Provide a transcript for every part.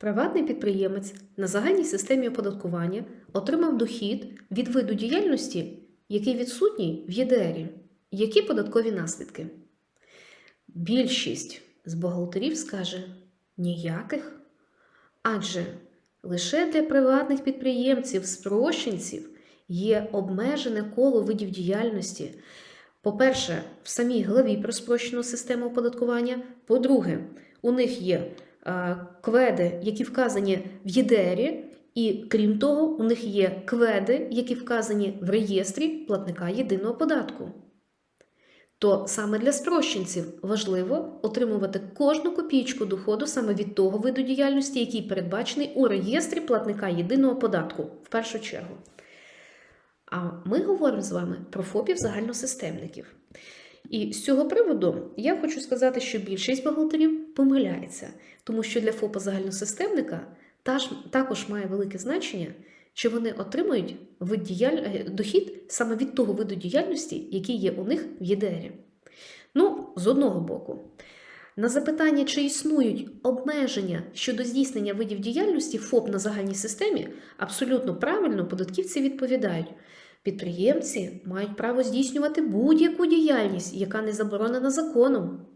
Приватний підприємець на загальній системі оподаткування отримав дохід від виду діяльності, який відсутній в ЄДРі. Які податкові наслідки? Більшість з бухгалтерів скаже ніяких. Адже лише для приватних підприємців, спрощенців є обмежене коло видів діяльності. По-перше, в самій главі про спрощену систему оподаткування. По-друге, у них є кведи, які вказані в ЄДРі, і крім того, у них є кведи, які вказані в реєстрі платника єдиного податку. То саме для спрощенців важливо отримувати кожну копійку доходу саме від того виду діяльності, який передбачений у реєстрі платника єдиного податку в першу чергу. А ми говоримо з вами про ФОПів загальносистемників. І з цього приводу я хочу сказати, що більшість бухгалтерів помиляється, тому що для ФОПа загальносистемника також має велике значення, чи вони отримують вид діяль... е, дохід саме від того виду діяльності, який є у них в ЄДРі. Ну, з одного боку, на запитання, чи існують обмеження щодо здійснення видів діяльності ФОП на загальній системі, абсолютно правильно податківці відповідають. Підприємці мають право здійснювати будь-яку діяльність, яка не заборонена законом,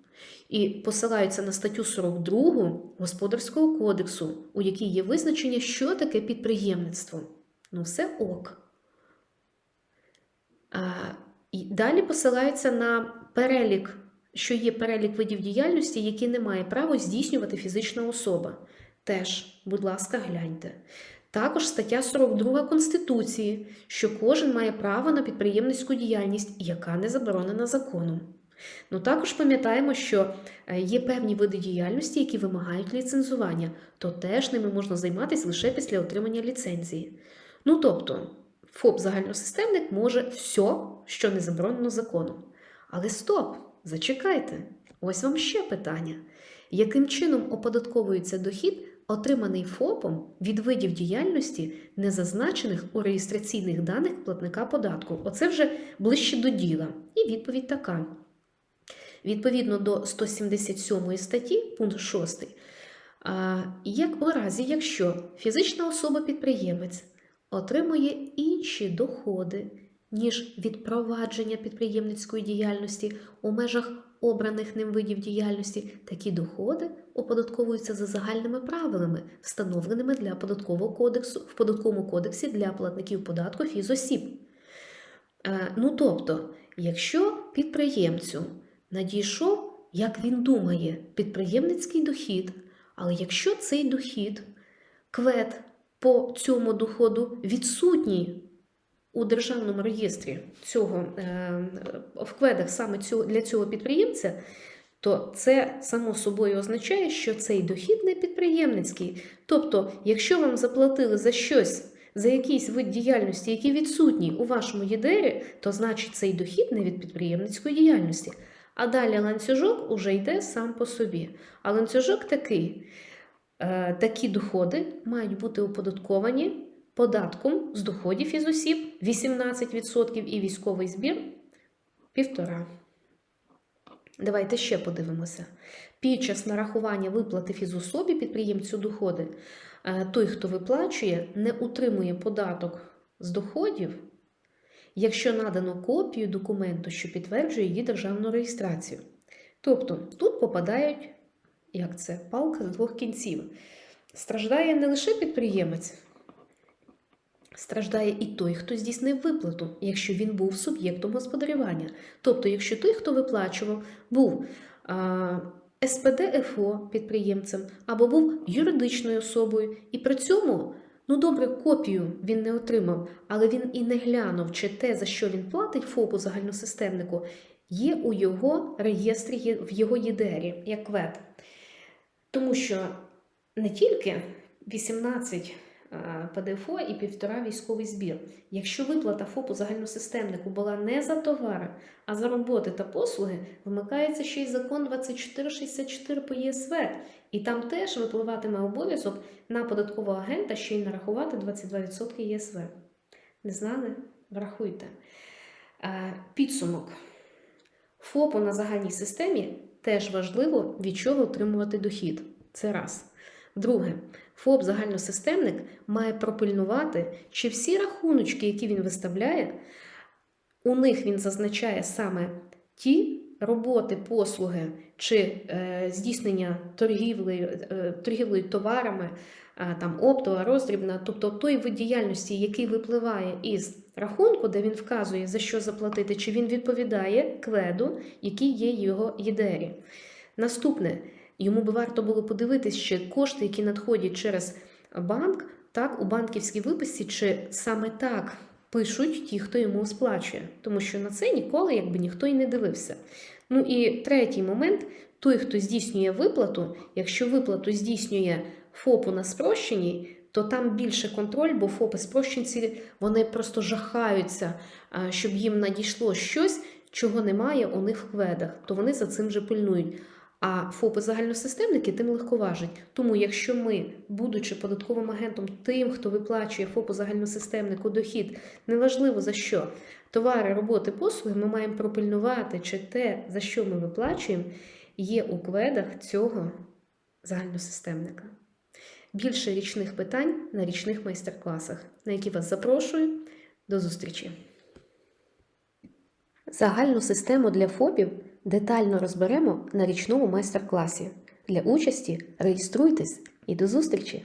і посилаються на статтю 42 Господарського кодексу, у якій є визначення, що таке підприємництво. Ну, все ок. А, і далі посилаються на перелік, що є перелік видів діяльності, які не має права здійснювати фізична особа. Теж, будь ласка, гляньте. Також стаття 42 Конституції, що кожен має право на підприємницьку діяльність, яка не заборонена законом. Ну також пам'ятаємо, що е, є певні види діяльності, які вимагають ліцензування, то теж ними можна займатися лише після отримання ліцензії. Ну тобто, ФОП загальносистемник може все, що не заборонено законом. Але стоп, зачекайте, ось вам ще питання. Яким чином оподатковується дохід, отриманий ФОПом від видів діяльності, не зазначених у реєстраційних даних платника податку? Оце вже ближче до діла. І відповідь така. Відповідно до 177 статті, пункт 6, як у разі, якщо фізична особа-підприємець отримує інші доходи, ніж від провадження підприємницької діяльності у межах обраних ним видів діяльності, такі доходи оподатковуються за загальними правилами, встановленими для податкового кодексу в податковому кодексі для платників податку фізосіб. Е, Ну тобто, якщо підприємцю надійшов, як він думає, підприємницький дохід, але якщо цей дохід, квет по цьому доходу відсутній у державному реєстрі цього е, в кведах саме цього, для цього підприємця, то це само собою означає, що цей дохід не підприємницький. Тобто, якщо вам заплатили за щось, за якийсь вид діяльності, який відсутній у вашому ЄДРі, то значить цей дохід не від підприємницької діяльності. А далі ланцюжок уже йде сам по собі. А ланцюжок такий: е, такі доходи мають бути оподатковані податком з доходів із осіб 18% і військовий збір 1,5%. Давайте ще подивимося. Під час нарахування виплати фізособі підприємцю доходи, е, той, хто виплачує, не утримує податок з доходів, якщо надано копію документу, що підтверджує її державну реєстрацію. Тобто тут попадають, як це, палка з двох кінців. Страждає не лише підприємець, страждає і той, хто здійснив виплату, якщо він був суб'єктом господарювання. Тобто, якщо той, хто виплачував, був а, СПД ФО підприємцем або був юридичною особою, і при цьому, ну добре, копію він не отримав, але він і не глянув, чи те, за що він платить ФОПу загальносистемнику, є у його реєстрі, в його ЄДРі, як квет. Тому що не тільки 18 е, ПДФО і півтора військовий збір. Якщо виплата ФОПу загальносистемнику була не за товари, а за роботи та послуги, вимикається ще й закон 2464 по ЄСВ, і там теж випливатиме обов'язок на податкового агента ще й нарахувати 22% ЄСВ. Не знали? Врахуйте. Е, Підсумок. ФОПу на загальній системі теж важливо від чого отримувати дохід. Це раз. Друге, ФОП загальносистемник має пропильнувати, чи всі рахуночки, які він виставляє, у них він зазначає саме ті роботи, послуги чи е, здійснення торгівлею, е, торгівлею товарами, е, там оптова, роздрібна, тобто той вид діяльності, який випливає із рахунку, де він вказує, за що заплатити, чи він відповідає кведу, який є його ЄДРі. Наступне, йому би варто було подивитись, чи кошти, які надходять через банк, так, у банківській виписці, чи саме так пишуть ті, хто йому сплачує, тому що на це ніколи якби ніхто і не дивився. Ну і третій момент: той, хто здійснює виплату, якщо виплату здійснює ФОПу на спрощеній, то там більше контроль, бо ФОПи спрощенці вони просто жахаються, щоб їм надійшло щось, чого немає у них в кведах, то вони за цим же пильнують. А ФОПи загальносистемники тим легковажать. Тому, якщо ми, будучи податковим агентом, тим, хто виплачує ФОПу загальносистемнику дохід, неважливо за що, товари, роботи, послуги, ми маємо пропильнувати, чи те, за що ми виплачуємо, є у кведах цього загальносистемника. Більше річних питань на річних майстер-класах, на які вас запрошую. До зустрічі! Загальну систему для ФОПів детально розберемо на річному майстер-класі. Для участі реєструйтесь і до зустрічі!